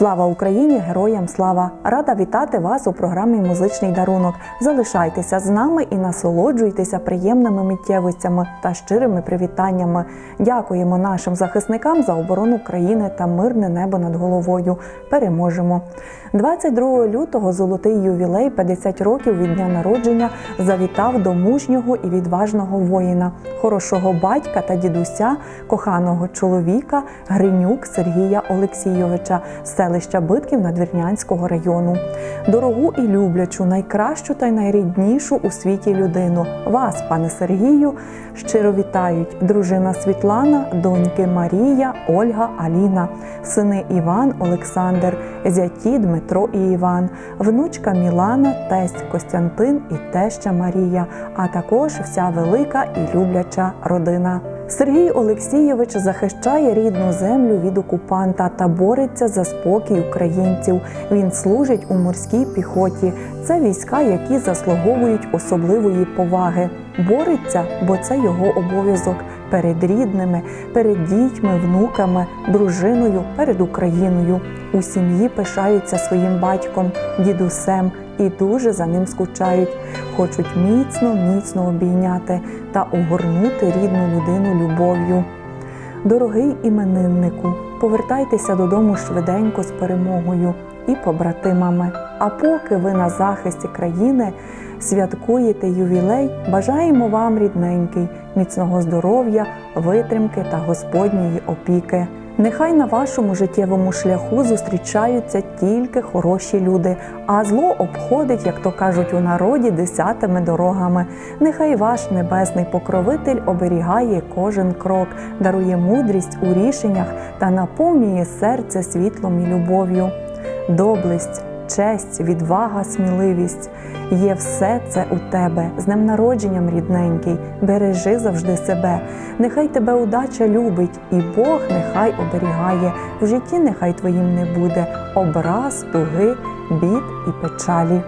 Слава Україні! Героям слава! Рада вітати вас у програмі Музичний дарунок. Залишайтеся з нами і насолоджуйтеся приємними миттєвостями та щирими привітаннями. Дякуємо нашим захисникам за оборону країни та мирне небо над головою. Переможемо! 22 лютого золотий ювілей 50 років від дня народження завітав до мужнього і відважного воїна, хорошого батька та дідуся, коханого чоловіка Гринюк Сергія Олексійовича селища Битків Надвірнянського району. Дорогу і люблячу, найкращу та найріднішу у світі людину. Вас, пане Сергію, щиро вітають дружина Світлана, доньки Марія, Ольга, Аліна, сини Іван, Олександр, зяті Дмитро і Іван, внучка Мілана, тесть Костянтин і теща Марія, а також вся велика і любляча родина. Сергій Олексійович захищає рідну землю від окупанта та бореться за спокій українців. Він служить у морській піхоті. Це війська, які заслуговують особливої поваги. Бореться, бо це його обов'язок перед рідними, перед дітьми, внуками, дружиною, перед Україною. У сім'ї пишаються своїм батьком, дідусем і дуже за ним скучають. Хочуть міцно, міцно обійняти та огорнути рідну людину любов'ю. Дорогий імениннику, повертайтеся додому швиденько з перемогою і побратимами. А поки ви на захисті країни святкуєте ювілей, бажаємо вам, рідненький, міцного здоров'я, витримки та Господньої опіки. Нехай на вашому життєвому шляху зустрічаються тільки хороші люди, а зло обходить, як то кажуть у народі, десятими дорогами. Нехай ваш небесний покровитель оберігає кожен крок, дарує мудрість у рішеннях та наповнює серце світлом і любов'ю. Доблесть, честь, відвага, сміливість є все це у тебе. З ним народженням, рідненький, бережи завжди себе. Нехай тебе удача любить, і Бог нехай оберігає. В житті нехай твоїм не буде образ, туги, бід і печалі.